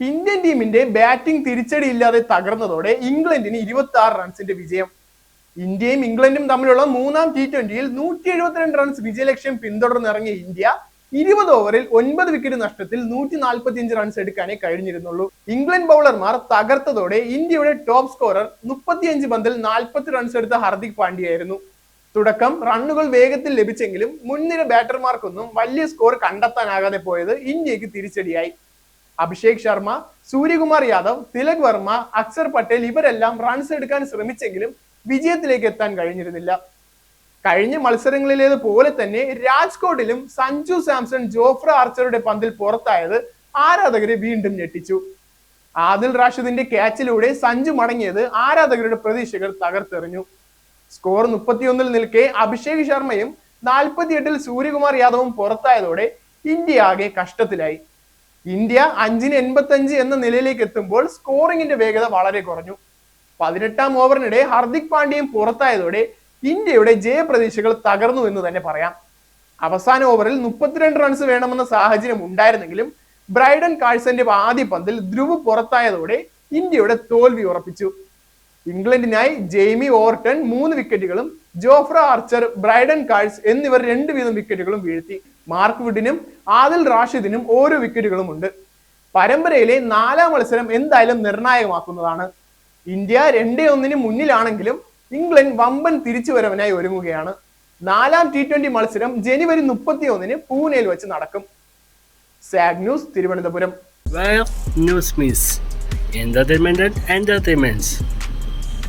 Indian ടീമിന്റെ batting തിരിച്ചടി ഇല്ലാതെ തകർന്നതോടെ ഇംഗ്ലണ്ടിന് ഇരുപത്തി ആറ് റൺസിന്റെ വിജയം. ഇന്ത്യയും ഇംഗ്ലണ്ടും തമ്മിലുള്ള മൂന്നാം ടി ട്വന്റിയിൽ നൂറ്റി എഴുപത്തിരണ്ട് റൺസ് വിജയലക്ഷ്യം പിന്തുടർന്നിറങ്ങിയ ഇന്ത്യ ഇരുപത് ഓവറിൽ ഒൻപത് വിക്കറ്റ് നഷ്ടത്തിൽ നൂറ്റി നാൽപ്പത്തി അഞ്ച് റൺസ് എടുക്കാനേ കഴിഞ്ഞിരുന്നുള്ളൂ. ഇംഗ്ലണ്ട് ബൗളർമാർ തകർത്തതോടെ ഇന്ത്യയുടെ ടോപ്പ് സ്കോറർ മുപ്പത്തിയഞ്ച് പന്തിൽ നാൽപ്പത്തി റൺസ് എടുത്ത ഹർദിക് പാണ്ഡ്യയായിരുന്നു. തുടക്കം റണ്ണുകൾ വേഗത്തിൽ ലഭിച്ചെങ്കിലും മുൻനിര ബാറ്റർമാർക്കൊന്നും വലിയ സ്കോർ കണ്ടെത്താനാകാതെ പോയത് ഇന്ത്യയ്ക്ക് തിരിച്ചടിയായി. അഭിഷേക് ശർമ്മ സൂര്യകുമാർ യാദവ് തിലക് വർമ്മ അക്സർ പട്ടേൽ ഇവരെല്ലാം റൺസ് എടുക്കാൻ ശ്രമിച്ചെങ്കിലും വിജയത്തിലേക്ക് എത്താൻ കഴിഞ്ഞിരുന്നില്ല. കഴിഞ്ഞ മത്സരങ്ങളിലേതുപോലെ തന്നെ രാജ്കോട്ടിലും സഞ്ജു സാംസൺ ജോഫ്ര ആർച്ചറുടെ പന്തിൽ പുറത്തായത് ആരാധകരെ വീണ്ടും ഞെട്ടിച്ചു. ആദിൽ റാഷിദിന്റെ ക്യാച്ചിലൂടെ സഞ്ജു മടങ്ങിയത് ആരാധകരുടെ പ്രതീക്ഷകൾ തകർത്തെറിഞ്ഞു. സ്കോർ മുപ്പത്തിയൊന്നിൽ നിൽക്കെ അഭിഷേക് ശർമ്മയും നാൽപ്പത്തിയെട്ടിൽ സൂര്യകുമാർ യാദവും പുറത്തായതോടെ ഇന്ത്യ ആകെ കഷ്ടത്തിലായി. ഇന്ത്യ അഞ്ചിന് എൺപത്തഞ്ച് എന്ന നിലയിലേക്ക് എത്തുമ്പോൾ സ്കോറിംഗിന്റെ വേഗത വളരെ കുറഞ്ഞു. പതിനെട്ടാം ഓവറിനിടെ ഹർദിക് പാണ്ഡ്യയും പുറത്തായതോടെ ഇന്ത്യയുടെ ജയപ്രതീക്ഷകൾ തകർന്നു എന്ന് തന്നെ പറയാം. അവസാന ഓവറിൽ മുപ്പത്തിരണ്ട് റൺസ് വേണമെന്ന സാഹചര്യം ഉണ്ടായിരുന്നെങ്കിലും ബ്രൈഡൻ കാഴ്സന്റെ ആദ്യ പന്തിൽ ധ്രുവ് പുറത്തായതോടെ ഇന്ത്യയുടെ തോൽവി ഉറപ്പിച്ചു. ഇംഗ്ലണ്ടിനായി ജെയ്മി ഓർട്ടൺ മൂന്ന് വിക്കറ്റുകളും ജോഫ്ര ആർച്ചർ ബ്രൈഡൻ കാഴ്സ് എന്നിവർ രണ്ട് വീതം വിക്കറ്റുകളും വീഴ്ത്തി. മാർക്ക് വുഡിനും ആദിൽ റാഷിദിനും ഓരോ വിക്കറ്റുകളും ഉണ്ട് പരമ്പരയിലെ നാലാം മത്സരം എന്തായാലും നിർണായകമാക്കുന്നതാണ്. ഇന്ത്യ രണ്ടേ ഒന്നിന് മുന്നിലാണെങ്കിലും ഇംഗ്ലണ്ട് വമ്പൻ തിരിച്ചുവരവനായി ഒരുങ്ങുകയാണ്. നാലാം ടി ട്വന്റി മത്സരം ജനുവരി മുപ്പത്തി ഒന്നിന് പൂനെയിൽ വെച്ച് നടക്കും. Zag news Thiruvananthapuram. Meets entertainment and